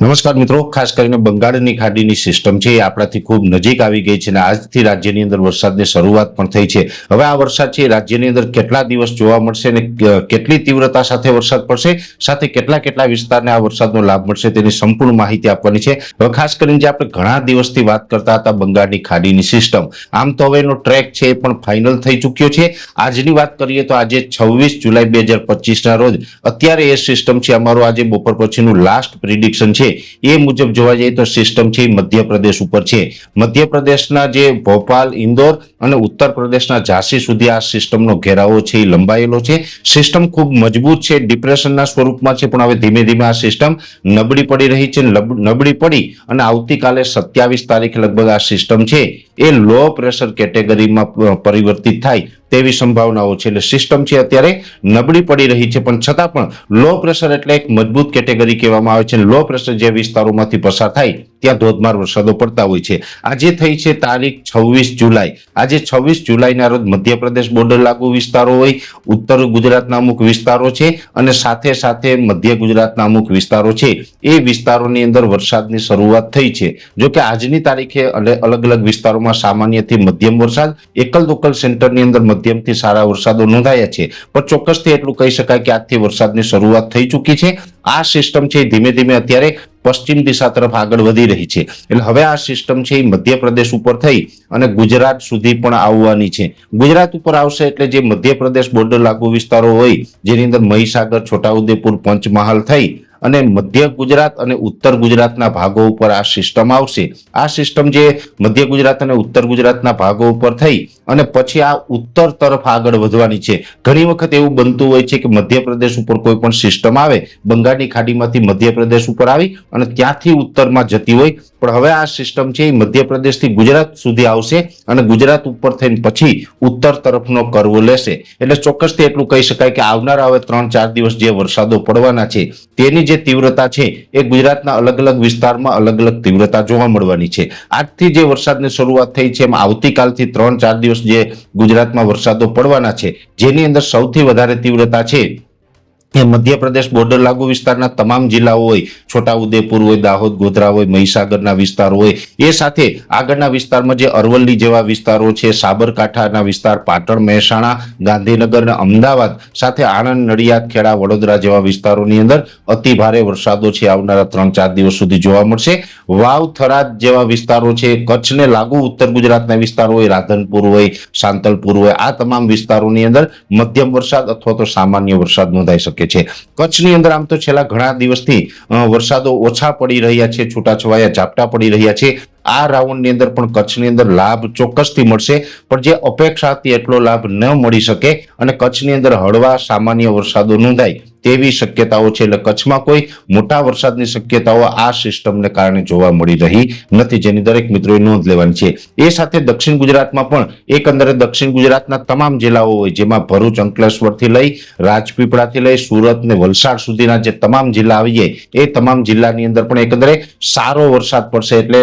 નમસ્કાર મિત્રો, ખાસ કરીને બંગાળની ખાડીની સિસ્ટમ છે એ આપણાથી ખૂબ નજીક આવી ગઈ છે અને આજથી રાજ્યની અંદર વરસાદની શરૂઆત પણ થઈ છે. હવે આ વરસાદ છે રાજ્યની અંદર કેટલા દિવસ જોવા મળશે અને કેટલી તીવ્રતા સાથે વરસાદ પડશે, સાથે કેટલા કેટલા વિસ્તારને આ વરસાદનો લાભ મળશે તેની સંપૂર્ણ માહિતી આપવાની છે. હવે ખાસ કરીને જે આપણે ઘણા દિવસથી વાત કરતા હતા બંગાળની ખાડીની સિસ્ટમ આમ તો હવે એનો ટ્રેક છે એ પણ ફાઇનલ થઈ ચૂક્યો છે. આજની વાત કરીએ તો આજે છવ્વીસ જુલાઈ બે હજાર પચીસના રોજ અત્યારે એ સિસ્ટમ છે, અમારું આજે બપોર પછીનું લાસ્ટ પ્રિડિક્શન છે. એ મુજબ જોવા જઈએ તો સિસ્ટમ છે મધ્યપ્રદેશ ઉપર છે. મધ્યપ્રદેશના જે ભોપાલ, ઇન્દોર અને ઉત્તર પ્રદેશના ઝાંસી સુધી આ સિસ્ટમનો ઘેરાવો છે, એ લંબાયેલો છે. સિસ્ટમ ખૂબ મજબૂત છે ડિપ્રેશનના સ્વરૂપમાં છે, પણ હવે ધીમે ધીમે આ સિસ્ટમ નબળી પડી રહી છે. નબળી પડી અને આવતીકાલે સત્યાવીસ તારીખે લગભગ આ સિસ્ટમ છે. એ લો પ્રેશર કેટેગરીમાં પરિવર્તિત થાય તેવી સંભાવનાઓ છે. એટલે સિસ્ટમ છે અત્યારે નબળી પડી રહી છે, પણ છતાં પણ લો પ્રેશર એટલે એક મજબૂત કેટેગરી કહેવામાં આવે છે. લો પ્રેશર જે વિસ્તારોમાંથી પસાર થાય ત્યાં ધોધમાર વરસાદો પડતા હોય છે. આજે થઈ છે તારીખ છવ્વીસ જુલાઈ. આજે છવ્વીસ જુલાઈના રોજ મધ્યપ્રદેશ બોર્ડર લાગુ વિસ્તારો હોય, ઉત્તર ગુજરાતના અમુક વિસ્તારો છે અને સાથે સાથે મધ્ય ગુજરાતના અમુક વિસ્તારો છે. એ વિસ્તારોની અંદર વરસાદની શરૂઆત થઈ છે. જો આજની તારીખે અલે- અલગ અલગ વિસ્તારોમાં સામાન્યથી મધ્યમ વરસાદ એકલ દોકલ સેન્ટરની અંદર મધ્યમથી સારા વરસાદો નોંધાયા છે. પણ ચોક્કસથી એટલું કહી શકાય કે આજથી વરસાદની શરૂઆત થઈ ચૂકી છે. આ સિસ્ટમ છે ધીમે ધીમે અત્યારે પશ્ચિમ દિશા તરફ આગળ વધી રહી છે. એટલે હવે આ સિસ્ટમ છે એ મધ્યપ્રદેશ ઉપર થઈ અને ગુજરાત સુધી પણ આવવાની છે. ગુજરાત ઉપર આવશે એટલે જે મધ્યપ્રદેશ બોર્ડર લાગુ વિસ્તારો હોય, જેની અંદર મહીસાગર, છોટાઉદેપુર, પંચમહાલ થઈ અને મધ્ય ગુજરાત અને ઉત્તર ગુજરાતના ભાગો ઉપર આ સિસ્ટમ આવશે. આ સિસ્ટમ જે મધ્ય ગુજરાત અને ઉત્તર ગુજરાતના ભાગો ઉપર થઈ અને પછી આ ઉત્તર તરફ આગળ વધવાની છે. ઘણી વખત એવું બનતું હોય છે કે મધ્યપ્રદેશ ઉપર કોઈ પણ સિસ્ટમ આવે, બંગાળની ખાડીમાંથી મધ્યપ્રદેશ ઉપર આવી અને ત્યાંથી ઉત્તરમાં જતી હોય પણ હવે આ સિસ્ટમ છે એ મધ્યપ્રદેશથી ગુજરાત સુધી આવશે અને ગુજરાત ઉપર થઈને પછી ઉત્તર તરફનો કરવો લેશે. એટલે ચોક્કસથી એટલું કહી શકાય કે આવનારા હવે ત્રણ ચાર દિવસ જે વરસાદો પડવાના છે, તેની જે તીવ્રતા છે એ ગુજરાતના અલગ અલગ વિસ્તારમાં અલગ અલગ તીવ્રતા જોવા મળવાની છે. આજથી જે વરસાદની શરૂઆત થઈ છે એમાં આવતીકાલથી ત્રણ ચાર દિવસ જે ગુજરાતમાં વરસાદો પડવાના છે, જેની અંદર સૌથી વધારે તીવ્રતા છે એ મધ્યપ્રદેશ બોર્ડર લાગુ વિસ્તારના તમામ જિલ્લાઓ હોય, છોટાઉદેપુર હોય, દાહોદ, ગોધરા હોય, મહીસાગરના વિસ્તાર હોય, એ સાથે આગળના વિસ્તારમાં જે અરવલ્લી જેવા વિસ્તારો છે, સાબરકાંઠાના વિસ્તાર, પાટણ, મહેસાણા, ગાંધીનગર અમદાવાદ સાથે આણંદ, નડિયાદ, ખેડા, વડોદરા જેવા વિસ્તારોની અંદર અતિ ભારે વરસાદો છે. આવનારા ત્રણ ચાર દિવસ સુધી જોવા મળશે. વાવ, થરાદ જેવા વિસ્તારો છે કચ્છને લાગુ ઉત્તર ગુજરાતના વિસ્તારો હોય, રાધનપુર હોય, સાંતલપુર હોય, આ તમામ વિસ્તારોની અંદર મધ્યમ વરસાદ અથવા તો સામાન્ય વરસાદ નોંધાઈ શકે. છે. કચ્છની અંદર આમ તો છેલ્લા ઘણા દિવસથી વરસાદો ઓછા પડી રહ્યા છે, છૂટાછવાયા ઝાપટા પડી રહ્યા છે. આ રાઉન્ડની અંદર પણ કચ્છની અંદર લાભ ચોક્કસથી મળશે, પણ જે અપેક્ષા હતી એટલો લાભ ન મળી શકે અને કચ્છની અંદર હળવા સામાન્ય વરસાદો નોંધાય. તેવી શક્યતાઓ છે. એટલે કચ્છમાં કોઈ મોટા વરસાદની શક્યતાઓ આ સિસ્ટમને કારણે જોવા મળી રહી નથી. જેની દરેક મિત્રોએ નોંધ લેવાની છે. એ સાથે દક્ષિણ ગુજરાતમાં પણ એકંદરે દક્ષિણ ગુજરાતના તમામ જિલ્લાઓ હોય, જેમાં ભરૂચ, અંકલેશ્વરથી લઈ રાજપીપળાથી લઈ સુરત ને વલસાડ સુધીના જે તમામ જિલ્લા આવીએ એ તમામ જિલ્લાની અંદર પણ એકંદરે સારો વરસાદ પડશે. એટલે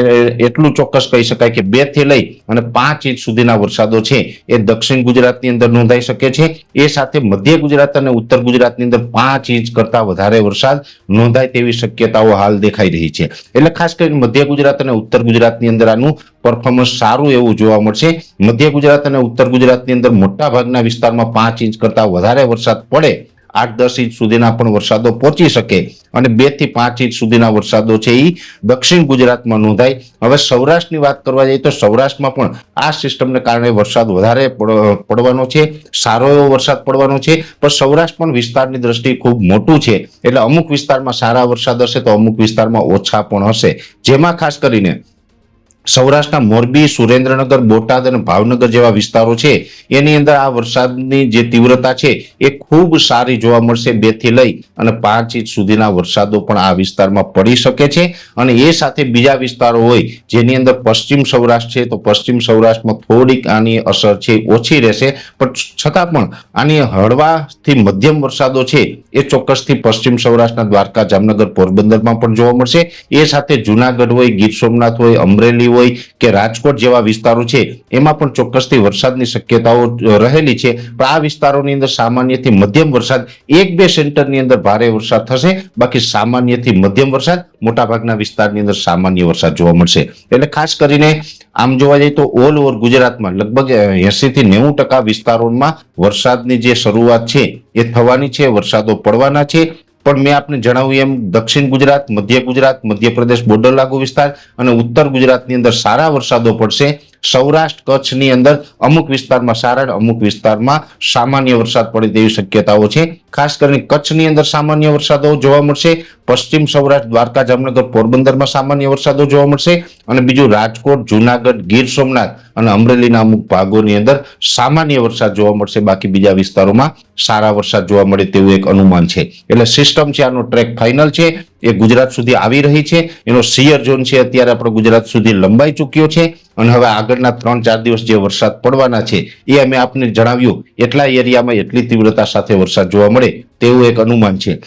એટલું ચોક્કસ કહી શકાય કે બેથી લઈ અને પાંચ ઇંચ સુધીના વરસાદો છે. એ દક્ષિણ ગુજરાતની અંદર નોંધાઈ શકે છે. એ સાથે મધ્ય ગુજરાત અને ઉત્તર ગુજરાતની અંદર પાંચ ઇંચ કરતા વધારે વરસાદ નોંધાય તેવી શક્યતાઓ હાલ દેખાઈ રહી છે. એટલે ખાસ કરીને મધ્ય ગુજરાત અને ઉત્તર ગુજરાતની અંદર આનું પરફોર્મન્સ સારું એવું જોવા મળશે. મધ્ય ગુજરાત અને ઉત્તર ગુજરાતની અંદર મોટા ભાગના વિસ્તારમાં પાંચ ઇંચ કરતા વધારે વરસાદ પડે આઠ દસ ઇંચ સુધીના પણ વરસાદો પહોંચી શકે અને બેથી પાંચ ઇંચ સુધીના વરસાદો છે એ દક્ષિણ ગુજરાતમાં નોંધાય. હવે સૌરાષ્ટ્રની વાત કરવા જઈએ તો સૌરાષ્ટ્રમાં પણ આ સિસ્ટમને કારણે વરસાદ વધારે પડવાનો છે, સારો એવો વરસાદ પડવાનો છે, પણ સૌરાષ્ટ્ર પણ વિસ્તારની દ્રષ્ટિએ ખૂબ મોટું છે. એટલે અમુક વિસ્તારમાં સારા વરસાદ હશે તો અમુક વિસ્તારમાં ઓછા પણ હશે. જેમાં ખાસ કરીને સૌરાષ્ટ્રના મોરબી, સુરેન્દ્રનગર, બોટાદ અને ભાવનગર જેવા વિસ્તારો છે, એની અંદર આ વરસાદની જે તીવ્રતા છે, એ ખૂબ સારી જોવા મળશે બેથી લઈ અને પાંચ ઇંચ સુધીના વરસાદો પણ આ વિસ્તારમાં પડી શકે છે. અને એ સાથે બીજા વિસ્તારો હોય, જેની અંદર પશ્ચિમ સૌરાષ્ટ્ર છે, તો પશ્ચિમ સૌરાષ્ટ્રમાં થોડીક આની અસર છે, ઓછી રહેશે. પણ છતાં પણ આની હળવાથી મધ્યમ વરસાદો છે, એ ચોક્કસથી પશ્ચિમ સૌરાષ્ટ્રના દ્વારકા, જામનગર, પોરબંદરમાં પણ જોવા મળશે. એ સાથે જુનાગઢ હોય, ગીર સોમનાથ હોય, અમરેલી હોય કે રાજકોટ જેવા વિસ્તારો છે, એમાં પણ ચોક્કસથી વરસાદની શક્યતાઓ રહેલી છે. પણ આ વિસ્તારોની અંદર સામાન્યથી મધ્યમ વરસાદ, એક બે સેન્ટરની અંદર ભારે વરસાદ થશે. બાકી સામાન્યથી મધ્યમ વરસાદ, મોટાભાગના વિસ્તારની અંદર સામાન્ય વરસાદ જોવા મળશે. એટલે ખાસ કરીને આમ જોવા જઈએ તો ઓલ ઓવર ગુજરાતમાં લગભગ એસી થી નેવું ટકા વિસ્તારોમાં વરસાદની જે શરૂઆત છે, એ થવાની છે, વરસાદો પડવાના છે. પણ મેં આપને જણાવ્યું એમ, દક્ષિણ ગુજરાત, મધ્ય ગુજરાત, મધ્યપ્રદેશ બોર્ડર લાગુ વિસ્તાર અને ઉત્તર ગુજરાતની અંદર સારા વરસાદો પડશે. સૌરાષ્ટ્ર કચ્છની અંદર અમુક વિસ્તારમાં સારા અમુક વિસ્તારમાં સામાન્ય વરસાદ પડે તેવી શક્યતાઓ છે. ખાસ કરીને કચ્છની અંદર સામાન્ય વરસાદો જોવા મળશે. પશ્ચિમ સૌરાષ્ટ્ર, દ્વારકા, જામનગર, પોરબંદરમાં સામાન્ય વરસાદો જોવા મળશે. અને બીજું રાજકોટ, જુનાગઢ, ગીર સોમનાથ અને અમરેલીના અમુક ભાગોની અંદર સામાન્ય વરસાદ જોવા મળશે. બાકી બીજા વિસ્તારોમાં સારા વરસાદ જોવા મળે તેવું એક અનુમાન છે. એટલે સિસ્ટમ છે, આનો ટ્રેક ફાઇનલ છે. એ ગુજરાત સુધી આવી રહી છે. એનો સિયર ઝોન છે, અત્યારે આપણે ગુજરાત સુધી લંબાઈ ચૂક્યો છે. અને હવે આગળના ત્રણ, ચાર દિવસ જે વરસાદ પડવાના છે, એ અમે આપને જણાવ્યું. એટલા એરિયામાં એટલી તીવ્રતા સાથે વરસાદ જોવા મળે તેવું એક અનુમાન છે.